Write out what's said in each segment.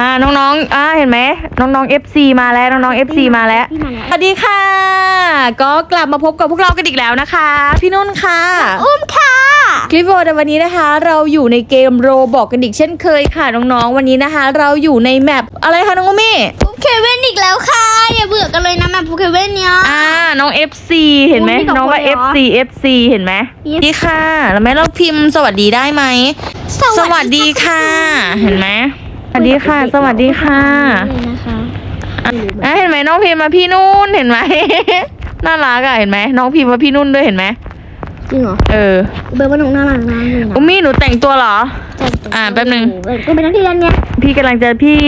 อ่าน้องๆอ่าเห็นไหมน้องๆ FC มาแล้วน้องๆ FC มาแล้ว พี่มาแล้ว สวัสดีค่ะ ก็กลับมาพบกับพวกเรากันอีกแล้วนะคะ พี่นุ่นค่ะ อุ้มค่ะ คลิปวิดีโอในวันนี้นะคะ เราอยู่ในเกมโรบอกกันอีกเช่นเคยค่ะน้องๆ วันนี้นะคะ เราอยู่ในแมปอะไรคะน้องอุมี่ปุ๊บเคเว่นอีกแล้วค่ะ อย่าเบื่อกันเลยนะแม่ปุ๊บเคเว่นเนี่ยอ่าน้อง FC เห็นไหมโอ้ยมีสองน้องว่า คนเหรอ FC FC เห็นไหม Yes นี่ค่ะ แล้วแม่เราพิมพ์สวัสดีได้ไหม สวัสดีค่ะ เห็นไหม สวัสดีค่ะ สวัสดีค่ะเลยนะคะอะเห็นไหมน้องพิมพ์มาพี่นุ่นเห็นไหม น่ารักอะเห็นไหมน้องพิมพ์มาพี่นุ่นด้วยเห็นไหมจริงเหรอเออเบอร์ว่าน้องน่ารักมากเลยนะอุมมี่หนูแต่งตัวเหรอ อ่าแป๊บนึง เออก็เป็นนักเรียนเนี่ยพี่กำลังจะพี่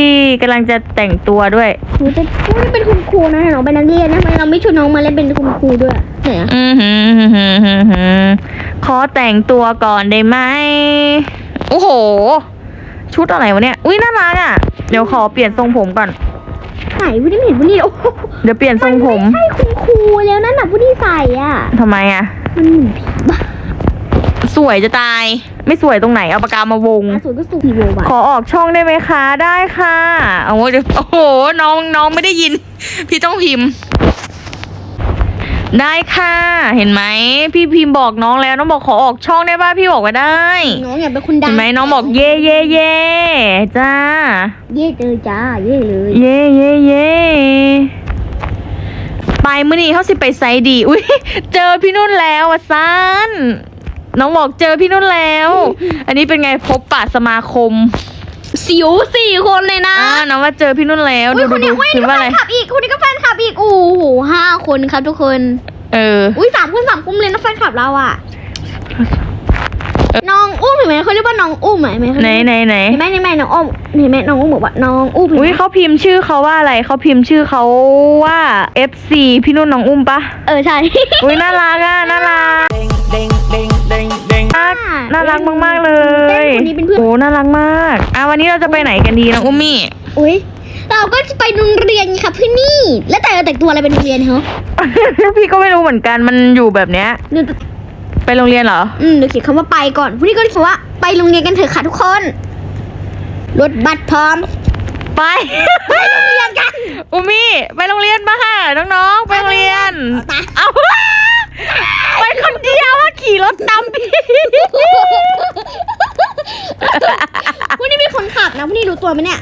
กำลังจะแต่งตัวด้วย หนูจะพูดเป็นคุณครูนะน้องเป็นนักเรียนนะทำไมเราไม่ชวนน้องมาเล่นเป็นคุณครูด้วยไหนอะอือหือหือหือหือหือขอแต่งตัวก่อนได้ไหมโอ้โห ชุดอะไรวะเนี่ย อุ้ยน่ารักอะ เดี๋ยวขอเปลี่ยนทรงผมก่อนไหนผู้ที่ไม่เห็นผู้นี้โอ้โหเดี๋ยวเปลี่ยนทรงผม ใช่คุณครูแล้วนั่นน่ะผู้ที่ใส่อะทำไมอะ มันเหมือนผีบ้าสวยจะตาย ไม่สวยตรงไหน เอาปากกามาวงส่วนก็สูผีโววะขอออกช่องได้ไหมคะ ได้ค่ะเอาเดี๋ยวโอ้โห น้องน้องไม่ได้ยิน พี่ต้องพิมพ์ ได้ค่ะ เห็นไหมพี่พิมพ์บอกน้องแล้วน้องบอกขอออกช่องได้ป่ะพี่บอกว่าได้น้องอยากเป็นคนดัเห็งนไหมน้องบอกเย่เย่เย่จ้า เย่เลยจ้าเย่เลย เย่เย่เย่ไปมื้อนี้เขาสิไปไซดี อุ้ยเจอพี่นุ่นแล้วอะซันน้องบอกเจอพี่นุ่นแล้ว อันนี้เป็นไงพบปะสมาคม สิวสี่คนเลยนะอ่าน้องว่าเจอพี่นุ่นแล้วดูอุ้ยดูคนนี้อุ้ยดูพิมพ์ว่าอะไรแฟนคลับอีกคนนี้ก็แฟนคลับอีกโอ้โหห้าคนครับทุกคน เออ อุ้ยสามคนสามกุ้มเลยนะแฟนคลับเราอะน้องอุ้มเห็นไหมเขาเรียกว่าน้องอุ้มไหมไหมไหนไหนไหนเห็นไหมเห็นไหมน้องอุ้มเห็นไหมน้องอุ้มบอกว่าน้องอุ้มอุ้ยเขาพิมพ์ชื่อเขาว่าอะไรเขาพิมพ์ชื่อเขาว่า FC พี่นุ่นน้องอุ้มปะเออใช่อุ้ยน่ารักอะน่ารัก ding ding ding ding น่ารักน่ารักมากๆเลเต้ยนคนนี้เป็นเพื่อนโอ้น่ารักมากอะวันนี้เราจะไปไหนกันดีน้องอุ้มมี่อุ้ยเราก็จะไปโรงเรียนค่ะพี่นี่ แล้วแต่เราแต่งตัวอะไรเป็นโรงเรียนเหรอพี่ก็ไม่รู้เหมือนกันมันอยู่แบบเนี้ยเดี๋ยวไปโรงเรียนเหรอ อืมเดี๋ยวเขียนคำว่าไปก่อนพวกนี้ก็เขียนว่าไปโรงเรียนกันเถอะค่ะทุกคน รถบัสพร้อม ไปไปโรงเรียนกัน อุมมี่ไปโรงเรียนปะค่ะน้องๆไปโรงเรียนไปเอา ไปคนเดียวว่าขี่รถตามพี่พวกนี้มีคนขับนะพวกนี้รู้ตัวไหมเนี่ย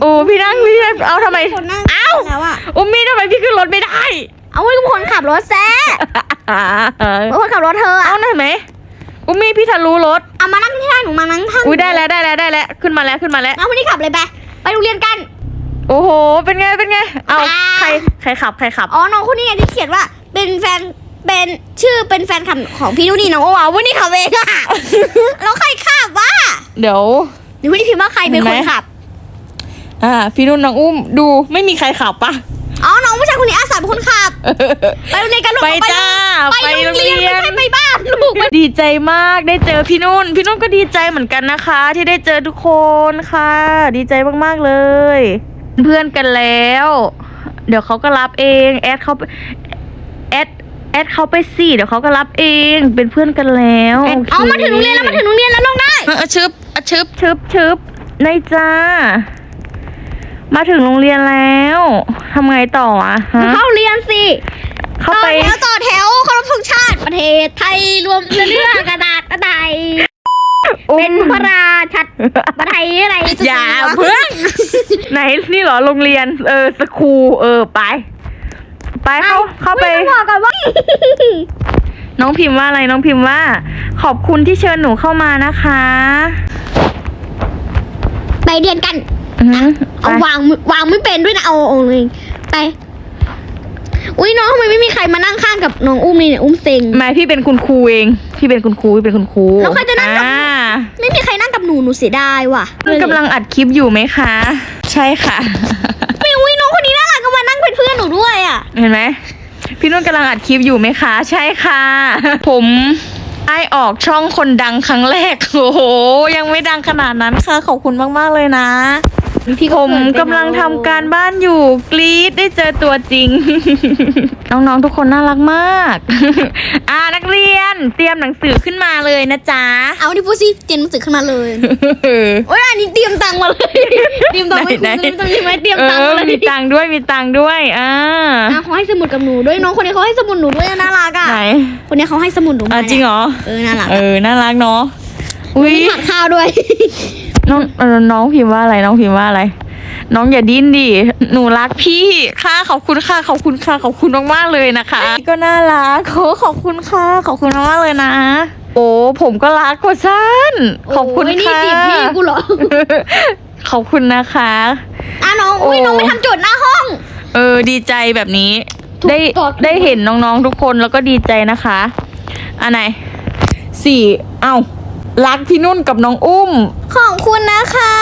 โอ้พี่นั่งพี่นั่งเอาทำไมคนนั่งเอ้าแล้วอะอุมมี่ทำไมพี่ขึ้นรถไม่ได้ เอาไว้กับคนขับรถแซ่เอาคนขับรถเธออะหน่อยไหมอุมมี่พี่ทะลุรถเอามานั่งที่ได้หนูมานั่งข้างอุ้ยได้แล้วได้แล้วได้แล้วขึ้นมาแล้วขึ้นมาแล้วเอาพวกนี้ขับเลยไปไปโรงเรียนกันโอ้โห เป็นไง เป็นไง เอาอ่าใคร ใครขับ ใครขับ อ๋อ น้องคนนี้ไงที่เขียนว่า เป็นแฟน เป็นชื่อเป็นแฟนคลับของพี่นุ่นนี่น้องโอวาวันนี้ขับเองอะแล้วใครขับวะเดี๋ยวเดี๋ยววันนี้พิมพ์ว่าใครเป็นคนขับ อ่า พี่นุ่นน้องอุ้มดูไม่มีใครขับปะอ๋อ น้องผู้ชายคนนี้อาสาเป็นคนขับ ไปโรงเรียนกันลูกไปจ้าไปไปโรโรงงเรีเรียนยนไม่ใช่ไปบ้านลูกไปดีใจมากได้เจอพี่นุ่น พี่นุ่นก็ดีใจเหมือนกันนะคะ ที่ได้เจอทุกคนค่ะ ดีใจมากๆเลย เพื่อนกันแล้ว เดี๋ยวเขาก็รับเอง แอดเขาไปแอด แอดเขาไปสิเดี๋ยวเขาก็รับเองเป็นเพื่อนกันแล้วโคเอามาถึงโรงเรียนแล้วมาถึงโรงเรียนแล้วลงได้เออชึบอะชึบชึบชึบในจ้า มาถึงโรงเรียนแล้วทำไงต่ออะฮะเข้าเรียนสิเข้าต่อไปแถวต่อแถวเคารพธงชาติประเทศไทยรวมเรื่องกระดาษกระไดเป็นพระราชัดประไทยอะไรอย่าเพื่อนไหนนี่เหรอโรงเรียน เออสคูลเออไป ไปเข้าเข้าไป ม่ต้องบอกก่อนว่า น้องพิมพ์ว่าอะไรน้องพิมพ์ว่า ขอบคุณที่เชิญหนูเข้ามานะคะไปเรียนกัน อือหือเอาไปวางมือวางไม่เป็นด้วยนะเอาเอาเลยไป อุ้ยน้องทำไมไม่มีใครมานั่งข้างกับน้องอุ้มเลยเนี่ยอุ้มเซ็ง ไม่พี่เป็นคุณครูเองพี่เป็นคุณครูพี่เป็นคุณครูแล้วใครจะนั่งกับ อ่าไม่มีใครนั่งกับหนูหนูเสียดายว่ะกำลังอัดคลิปอยู่ไหมคะ ใช่ค่ะไม่อุ้ พื่อนหนูด้วยอะ เห็นไหมพี่นุ่นกำลังอัดคลิปอยู่ไหมคะ ใช่ค่ะ ผมไอออกช่องคนดังครั้งแรก โอ้โห ยังไม่ดังขนาดนั้นค่ะ ขอบคุณมาก ๆ เลยนะ พี่ผมเขินไปกำลังทำการบ้านอยู่กรี๊ดได้เจอตัวจริง น้องๆทุกคนน่ารักมาก อ่านักเรียนเตรียมหนังสือขึ้นมาเลยนะจ๊ะ เอาดิพูดสิเตรียมหนังสือขึ้นมาเลยโอ้ยอันนี้เตรียมตังค์มาเลยเตรียมตังค์ไว้ไหนคุณๆจะมีไหมเตรียมเอตังค์อมาเลยมีตังค์ด้วยมีตังค์ด้วยอ่าอะเขาให้สมุดกับหนูด้วยน้องคนนี้เขาให้สมุดหนูด้วยน่ารักอะไหนคนนี้เขาให้สมุดหนูมาอะจริงเหรอเออน่ารักเออน่ารักเนาะอุ้ยมีหัดข้าวด้วย น้องเออน้องพิมพ์ว่าอะไรน้องพิมพ์ว่าอะไร น้องอย่าดิ้นดิหนูรักพี่ค่ะขอบคุณค่ะขอบคุณค่ะขอบคุณมากๆเลยนะคะก็น่ารักโอ้ขอบคุณค่ะขอบคุณมากๆเลยนะ โอ้ผมก็รักกว่าสั้นขอบคุณโยนี่ค่ะ จีบพี่กูเหรอ ขอบคุณนะคะ อะน้อง อุ้ยโอ้ น้องไปทำโจทย์หน้าห้อง เออดีใจแบบนี้ ถูกได้ต้องได้เห็นน้องๆทุกคนแล้วก็ดีใจนะคะ อันไหนสี่เอ้า รักพี่นุ่นกับน้องอุ้ม ขอบคุณนะคะ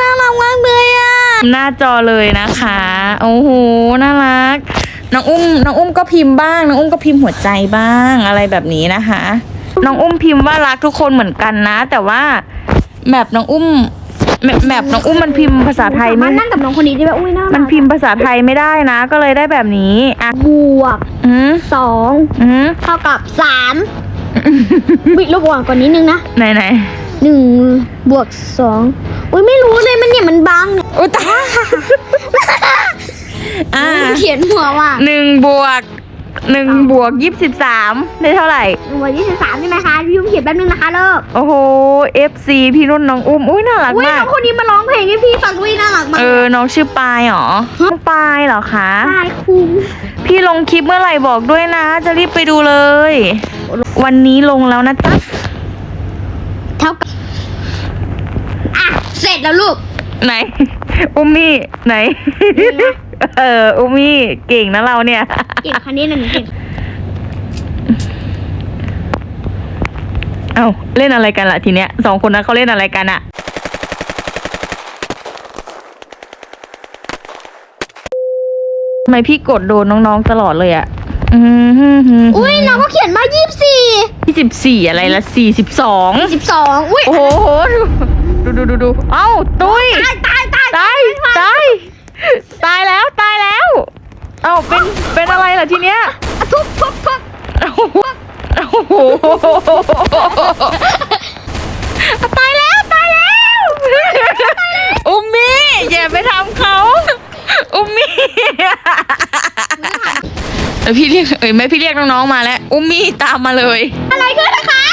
น่ารักมากเลยอะหน้าจอเลยนะคะ โอ้โหน่ารัก น้องอุ้มน้องอุ้มก็พิมพ์บ้าง น้องอุ้มก็พิมพ์หัวใจบ้างอะไรแบบนี้นะคะ น้องอุ้มพิมพ์ว่ารักทุกคนเหมือนกันนะ แต่ว่าแมปน้องอุ้มแมปแมปน้องอุ้มมันพิมพ์ภาษาไทยสาไม่มารถนั่งกับน้องคนนี้ได้ไหมอุ้ยน่ารักมันพิมพ์ภาษาไทยไม่ได้นะ ก็เลยได้แบบนี้อะบวกอืมสองอืมเท่ากับสาม วิลบก่อนก่อนนิดนึงนะไหนไหนหนึ่งบวกสองอุ้ยไม่รู้เลยมันเนี่ยมันบังอุยตายอ่าเขียนหัวว่าหนึ่งบวก หนึ่งบวกยี่สิบสามได้เท่าไหร่หนึ่งบวกยี่สิบสามใช่ไหมคะพี่ยุ่งเขียนแป๊บนึงนะคะเลิกโอ้โห FC พี่นุ่นน้องอุ้มอุ้ยน่ารักอุ้ยมาน้กองคนนี้มาร้องเพลงให้พี่ฟังด้วยน่ารักมากเออน้องชื่อปายเหรอน้องปายเหรอคะใช่คุ้มพี่ลงคลิปเมื่อไหร่บอกด้วยนะ จะรีบไปดูเลย วันนี้ลงแล้วนะจ๊ะเท่ากับอะเสร็จแล้วลูกไหนอุ้มมี่ไหน เออ อุ้มมี่เก่งนะเราเนี่ย เก่งคันนี้นะหนูเก่งเอ้าเล่นอะไรกันล่ะทีเนี้ยสองคนนั้นเขาเล่นอะไรกันอะทำไมพี่กดโดนน้องๆตลอดเลยอะอืมอุ้ยน้องก็เขียนมายี่สิบสี่ยี่สิบสี่อะไรละสี่สิบสองสิบสองอุ้ยโอ้โห ดูดูดูดูเอ้า ตุ้ย ตายตายตายตาย ตาย ตายแล้ว ตายแล้ว เอ้าเป็นเป็นอะไรล่ะทีเนี้ยทุบทุบทุบโอ้โหโอ้โหตายแล้วตายแล้วอุมมี่อย่าไปทำเขาอุมมี่เออพี่เรียกเอ้ยไม่พี่เรียกน้องๆมาแล้วอุมมี่ตามมาเลย อะไรขึ้นนะคะ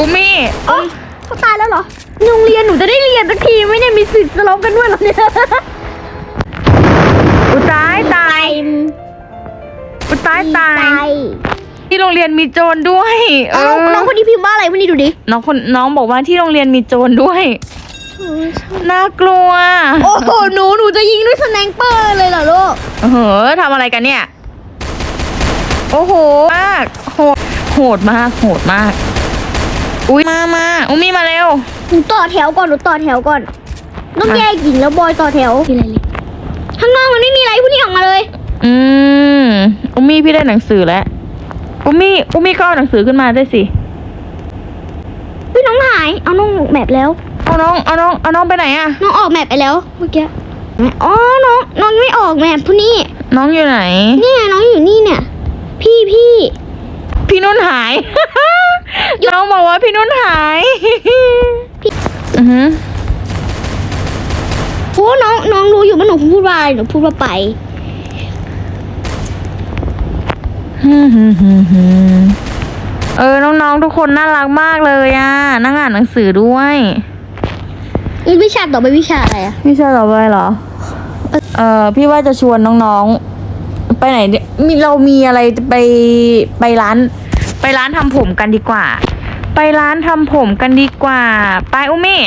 อุมมี่โอ้เขาตายแล้วเหรอโรงเรียนหนูจะได้เรียนสักทีไหม่ได้มีสิทธิ์จะลบกันด้วยเหรอเนี่ยอุย ตายตายที่โรงเรียนมีโจรด้วยเอน้องอน้องคนนี้พิมพ์ว่าอะไรวันนี้ดูดิ น้องคนน้องบอกว่าที่โรงเรียนมีโจรด้วย น่ากลัว โอ้โห หนู หนูจะยิงด้วยสแนงเปอร์เลยเหรอลูกเฮ้อทำอะไรกันเนี่ย โอ้โห มาก โหด โหดมาก โหดมาก อุ้ยมามาอุ้มมี่มาเร็ว หนูต่อแถวก่อน หนูต่อแถวก่อน ต้องแยกหญิงแล้วบอยต่อแถวมีอะไรเลยข้างนอกมันไม่มีอะไรผู้นี้ออกมาเลย อืมอุ้มมี่พี่ได้หนังสือแล้ว อุ้มมี่อุ้มมี่ก็เอาหนังสือขึ้นมาได้วยสิ พี่น้องหาย เอาน้องแมปแล้ว เอาน้อง เอาน้อง เอาน้องไปไหนอะน้องออกแมปไปแล้วเมื่อกี้อ๋อ น้อง น้องไม่ออกแมปผู้นี้น้องอยู่ไหน นี่ไงน้องอยู่นี่เนี่ย พี่พี่ พี่นุ่นหาย น้องบอกว่าพี่นุ่นหายอือหือโอ้น้อง น้องรู้อยู่ว่าหนูพูดว่าอะไรหนูพูดว่าไป เออ น้องๆ ทุกคนน่ารักมากเลยอะ นั่งอ่านหนังสือด้วยอีวิชาต่อไปวิชาอะไรอะพี่ชายต่อไปเหรอ เออพี่ว่าจะชวนน้องๆ ไปไหนเนี่ยมีเรามีอะไรไปไปร้าน ไปร้านทำผมกันดีกว่า ไปร้านทำผมกันดีกว่า ไปอุ้มมี่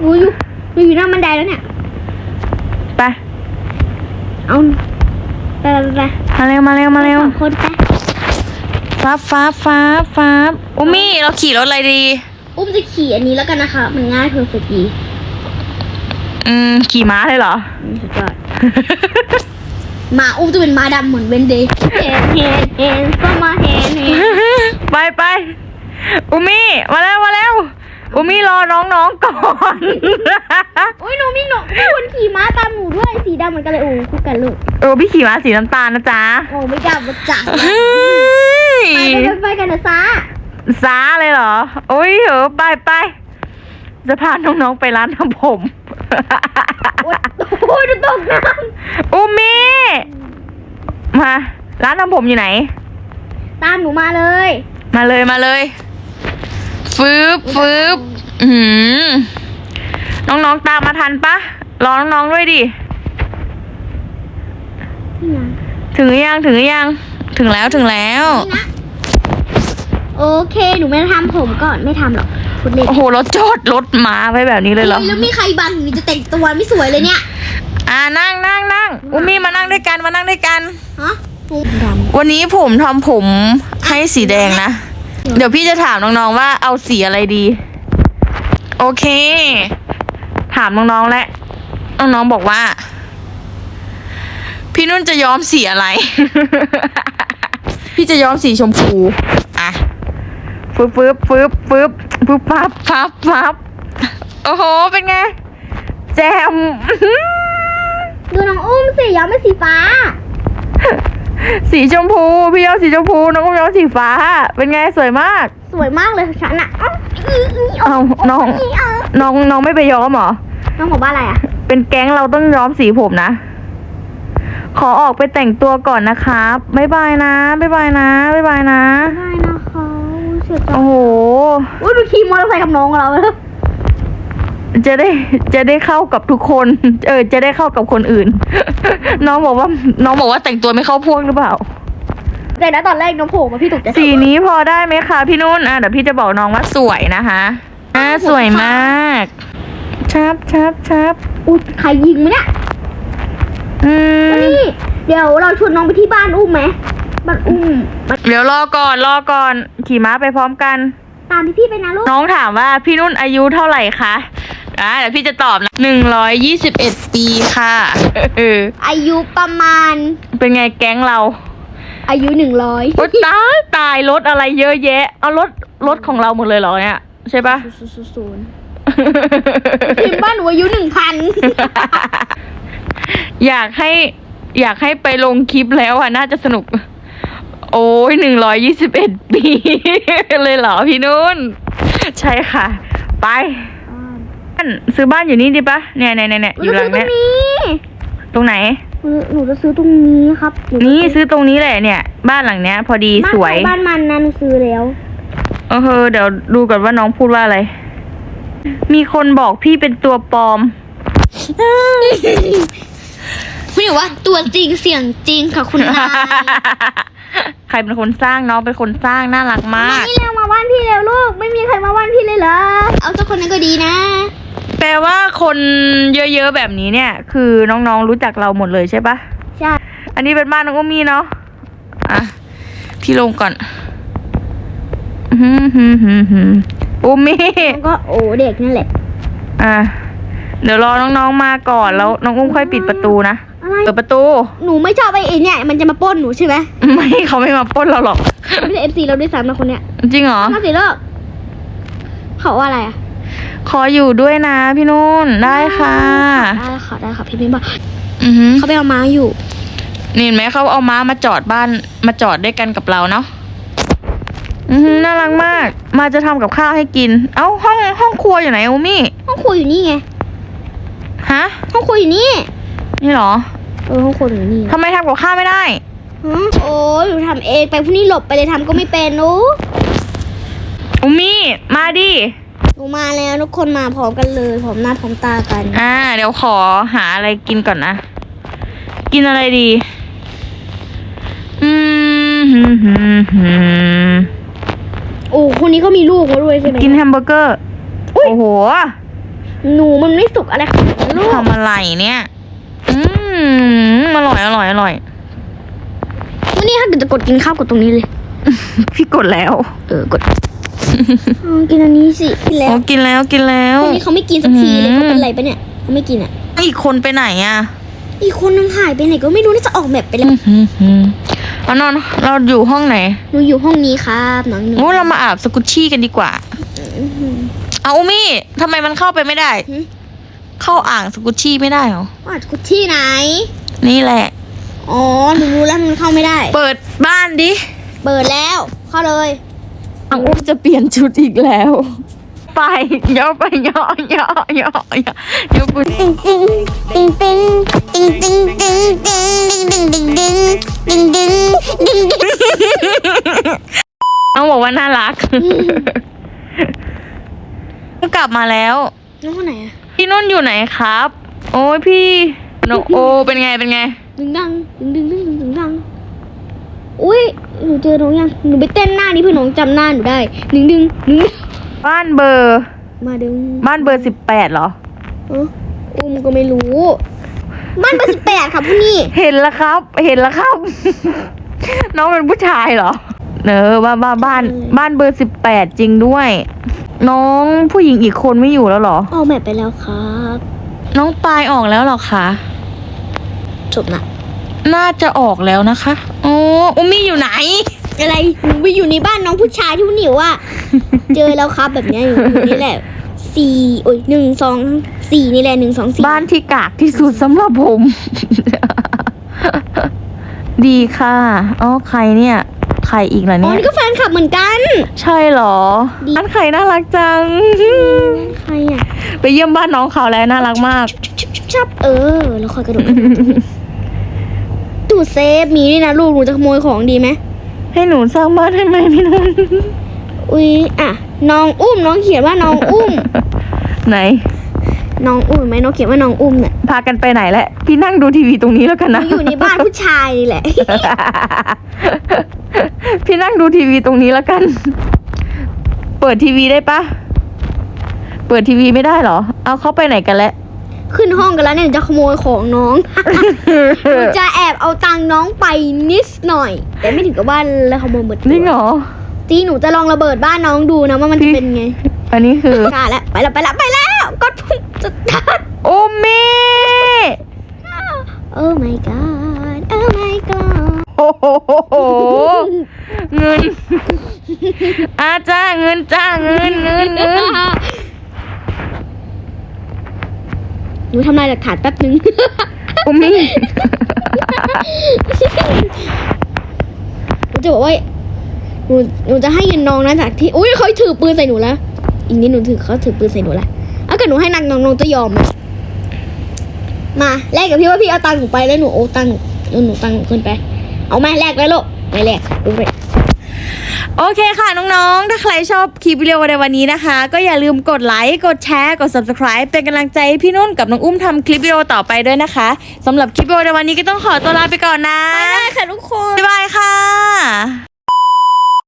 หนูอยู่หนูอยู่หน้าบันไดแล้วเนี่ย ไป เอา ไปไปไปมาเร็วมาเร็วมาเร็วสองคนไปฟ้าฟ้าฟ้าฟ้าอุ้มมี่เราขี่รถอะไรดี อุ้มจะขี่อันนี้แล้วกันนะคะ มันง่ายเพอร์เฟกต์ดีอืมขี่ม้าเลยเหรออืมสุดยอดหมาอุ้มจะเป็นหมาดำเหมือนเวนเดย์เฮนเฮนเฮนก็มาเฮนเฮนไปไปอุมี่มาแล้วมาแล้ว อุมี่รอน้องๆก่อน โอ้ยหนูมีหนูมีคนขี่ม้าตามเหมือนกันเลยโอ้คู่กันลูกเออพี่ขี่ม้าสีน้ำตาลนะจ๊ะโอ้ไม่กลับมาจักเฮ้ยไปไปไปกันนะซะซาเลยเหรอ โอ้ยเหอะไปไปจะพาน้องๆไปร้านทำผม โอ้ยโอ้ยดูตกน้อุมิมาร้านทำผมอยู่ไหนำตามหนูมาเลย มาเลยมาเลย ฟืบฟืบอือหือน้องๆตามมาทันปะรอน้องๆด้วยดินี่นะถึงหรือยังถึงหรือยัง ถึงแล้วถึงแล้วนี่นะโอเค หนูไม่ทำผมก่อนไม่ทำหรอกพูดเล่นโอ้โหรถจอดรถมาไว้แบบนี้เลยเหรอแล้วมีใครบังหนูจะแต่งตัวไม่สวยเลยเนี่ย อ่านั่งนั่งนั่งอุมีมานั่งด้วยกันมานั่งด้วยกันฮะผมดำวันนี้ผมทำผมให้สีแดงนะ เดี๋ยวพี่จะถามน้องๆว่าเอาสีอะไรดี โอเค ถามน้องๆแล้วน้องๆบอกว่า พี่นุ่นจะย้อมสีอะไร พี่จะย้อมสีชมพูอะฟึบฟึบฟึบฟึบฟึบปั๊บปั๊บปั๊บโอ้โห เป็นไง แจม ดูน้องอุ้มสิย้อมเป็นสีฟ้า สีชมพู พี่ย้อมสีชมพู น้องก็ย้อมสีฟ้า เป็นไงสวยมาก สวยมากเลยฉันอะอ้าวอีอีเอาน้อง อีเอาน้องน้องไม่ไปย้อมเหรอ น้องบอกว่าอะไรอะเป็นแก๊งเราต้องย้อมสีผมนะ ขอออกไปแต่งตัวก่อนนะครับบ๊ายบายนะบ๊ายบายนะบ๊ายบายนะ ได้นะคะเสียใจโอ้โห อุ้ยดูขี่มอเตอร์ไซค์กับน้องเราเลย จะได้จะได้เข้ากับทุกคน เออ จะได้เข้ากับคนอื่น น้องบอกว่า น้องบอกว่าแต่งตัวไม่เข้าพวกหรือเปล่าแต่นะตอนแรกน้องโผล่มาพี่ตกใจสีนี้พอได้ไหมคะพี่นุ่นอะเดี๋ยวพี่จะบอกน้องว่าสวยนะคะอ่าสวยมากชับชับชับอุ้ยใครยิงไหมเนี่ยอืมวันนี้เดี๋ยวเราชวนน้องไปที่บ้านอุ้มไหมบ้านอุ้มมาเดี๋ยวรอก่อนรอก่อนขี่ม้าไปพร้อมกัน ตามพี่พี่ๆไปนะลูกน้องถามว่าพี่นุ่นอายุเท่าไหร่คะ อ่าเดี๋ยวพี่จะตอบนะหนึ่งร้อยยี่สิบเอ็ดปีค่ะ เออ อายุประมาณ เป็นไงแก๊งเราอายุหนึ่งร้อยโอ๊ยตายตายรถอะไรเยอะแยะ เอารถรถของเราหมดเลยเหรอเนี่ยใช่ปะ ศูนย์พิมพ์บ้านหนูอายุหนึ่งพันอยากให้อยากให้ไปลงคลิปแล้วอะ น่าจะสนุก โอ้ยหนึ่งร้อยยี่สิบเอ็ดปี เลยเหรอพี่นุ่น ใช่ค่ะ ไปบ้านซื้อบ้านอยู่นี่ดีปะเนี่ยเนี่ยเนี่ยเนี่ยหอนูยู่หจะลัซื้งอตรเนี่ยงนี้ตรงไหนหนูหนูจะซื้อตรงนี้ครับหจะนี่ซื้อตรงนี้แหละเนี่ย บ้านหลังเนี้ย พอดีบ้านสวยใครบ้านมันนะหนูซื้อแล้วเออเดี๋ยวดูก่อนว่าน้องพูดว่าอะไร มีคนบอกพี่เป็นตัวปลอมคุณอยู่ว่าตัวจริงเสียงจริงค่ะคุณนายใครเป็นคนสร้างน้องเป็นคนสร้างน่ารักมากนี่เร็วมาบ้านพี่เร็วลูก ไม่มีใครมาบ้านพี่เลยเหรอ เอาเจ้าคนนั้นก็ดีนะ แปลว่าคนเยอะๆแบบนี้เนี่ย คือน้องๆรู้จักเราหมดเลยใช่ปะใช่ อันนี้เป็นบ้านน้องอุมีเนาะอะพี่ลงก่อนอืมหืมหืมหืมอุมีแล้วก็โอ้เด็กนั่นแหละ อะเดี๋ยวรอน้องๆมาก่อนแล้วน้องอุ้มค่อยปิดประตูนะอะไรเปิดประตู หนูไม่ชอบไอ้เนี่ย มันจะมาปล้นหนูใช่ไหมไม่เขาไม่มาปล้นเราหรอก ไม่ใช่เอฟซีเราด้วยซ้ำนะคนเนี้ย จริงเหรอมาสิลูกเขาว่าอะไรอะ ขออยู่ด้วยนะพี่นุ่นได้ค่ะ ได้ค่ะได้ค่ะพี่พิมพ์บอกอือหือเขาไปเอาม้าอยู่ นี่เห็นไหมเขาเอาม้ามาจอดบ้านมาจอดด้วยกันกับเราเนาะอือหือน่ารักมาก มาจะทำกับข้าวให้กิน เอ้าห้องห้องครัวอยู่ไหนอูมี่ห้องครัวอยู่นี่ไงฮะ ห้องครัวอยู่นี่นี่เหรอเออห้องครัวอยู่นี่ทำไมทำกับข้าวไม่ได้ หือโอ้ยหนูทำเองไปพรุ่งนี้หลบไปเลยทำก็ไม่เป็นหนูอูมี่มาดิ หนูมาแล้วทุกคนมาพร้อมกันเลยพร้อมหน้าพร้อมตากัน อ่า เดี๋ยวขอหาอะไรกินก่อนนะ กินอะไรดี อืมหืมหืมหืมโอ้คนนี้ก็มีลูกแล้วด้วยใช่ไหมกินแฮมเบอร์เกอร์ โอ้โห หนูมันไม่สุกอะไรขนาดนั้นลูกทำอะไรเนี่ย อืมอร่อยอร่อยอร่อยวันนี้ถ้าเกิดจะกดกินข้าวกดตรงนี้เลย พี่กดแล้ว เออกด อ๋อกินอันนี้สิกินแล้วโอ้กินแล้วกินแล้ว คนนี้เขาไม่กินสักทีเลยอืมเขาเป็นไรปะเนี่ยเขาไม่กินอะ อีกคนไปไหนอะ อีกคนนึงหายไปไหนก็ไม่รู้น่าจะออกแบบไปแล้วเอานอนเราอยู่ห้องไหนหนูอยู่ห้องนี้ครับน้องหนูโอ้เรามาอาบสกุชชี่กันดีกว่า เอาอุมี่ทำไมมันเข้าไปไม่ได้หึเข้าอ่างสกุชชี่ไม่ได้เหรอว่าคุชที่ไหน นี่แหละ อ๋อหนูรู้แล้วมันเข้าไม่ได้ เปิดบ้านดิ เปิดแล้ว เข้าเลย น้องอุ้มจะเปลี่ยนชุดอีกแล้ว ไปย่อไปย่อย่อย่อย่อย่อไปติงติงติงติงติงติงติงติงติงติงติงติงติงติงติงน้องบอกว่าน่ารักก็กลับมาแล้วน้องคนไหนอะพี่นุ่นอยู่ไหนครับ โอ้ยพี่น้องโอเป็นไงเป็นไง ดึงดังดึงดึงดึงดึงดึงดัง อุ้ยหนูเจอน้องยังหนูไปเต้นหน้านี้เพื่อน้องจำหน้าหนูได้ดึงดึงดึงบ้านเบอร์ มาดึงบ้านเบอร์สิบแปดเหรอเอออุ้มก็ไม่รู้บ้านเบอร์สิบแปดค่ะผู้นี่เห็นแล้วครับ เห็นแล้วครับ น้องเป็นผู้ชายเหรอเนอบ้านบ้านบ้านบ้านเบอร์สิบแปดจริงด้วย น้องผู้หญิงอีกคนไม่อยู่แล้วเหรอ ออกแมปไปแล้วครับ น้องปายออกแล้วเหรอคะ จบนะ น่าจะออกแล้วนะคะโอ้อุมมี่อยู่ไหน อะไรหนูไปอยู่ในบ้านน้องผู้ชายที่ผู้หนิวอะเจอแล้วครับแบบเนี้ยอยู่อยู่นี่แหละสี่โอ้ยหนึ่งสองสี่นี่แหละหนึ่งสองสี่บ้านที่กากที่สุดสำหรับผม ดีค่ะอ๋อใครเนี่ย ใครอีกล่ะอ๋อเนี่ย นี่ก็แฟนคลับเหมือนกัน ใช่เหรอดีบ้านใครน่ารักจัง ใครอะไปเยี่ยมบ้านน้องเขาแล้วน่ารักมากชุบชุบชับเออ แล้วคอยกระโดด ตู้เซฟมีด้วยนะลูกหนูจะขโมยของดีไหมให้หนูสร้างบ้านให้ไหมพี่นุ่นอุ้ยอะน้องอุ้มน้องเขียนว่าน้องอุ้ม ไหน น้องอุ้มไหมน้องเขียนว่าน้องอุ้มเนี่ยพากันไปไหนแล้วพี่นั่งดูทีวีตรงนี้แล้วกันหนูนะอยู่ในบ้านผู้ชายนี่แหละ พี่นั่งดูทีวีตรงนี้แล้วกัน เปิดทีวีได้ปะเปิดทีวีไม่ได้เหรอ เอาเขาไปไหนกันแล้ว ขึ้นห้องกันแล้วเนี่ยจะขโมยของน้องหนูจะแอบเอาตังค์น้องไปนิดหน่อย แต่ไม่ถึงกับว่าแล้วขโมยหมดตัวจริงเหรอจริงหนูจะลองระเบิดบ้านน้องดูนะว่ามันจะเป็นไง อันนี้คือกล้าแล้วไปแล้วไปแล้วไปแล้วกดปุ่มสตาร์ทโอ้เม่โอ้ my god โอ้ my god โอ้โหเงินอาจ้าเงินจ้าเงินเงินเงิน หนูทำลายหลักฐานแป๊บนึงโอ้มี่หนูจะบอกว่าหนูหนูจะให้เงินน้องนะจากที่อุ้ยเขาถือปืนใส่หนูแล้วอีกนิดหนูถือเขาถือปืนใส่หนูแล้วเอาเกิดหนูให้นักน้องน้องจะยอมไหมมาแลกกับพี่ว่าพี่เอาตังค์หนูไปแล้วหนูโอ้ตังค์หนูหนูตังค์หนูขึ้นไป เอาไหมแลกแล้วลูกไม่แลกดูไป โอเคค่ะน้องๆ ถ้าใครชอบคลิปวิดีโอในวันนี้นะคะ ก็อย่าลืมกดไลค์ กดแชร์ กด subscribe เป็นกำลังใจให้พี่นุ่นกับน้องอุ้มทำคลิปวิดีโอต่อไปด้วยนะคะสำหรับคลิปวิดีโอในวันนี้ก็ต้องขอตัวลาไปก่อนนะได้ค่ะทุกคน บ๊ายบายค่ะ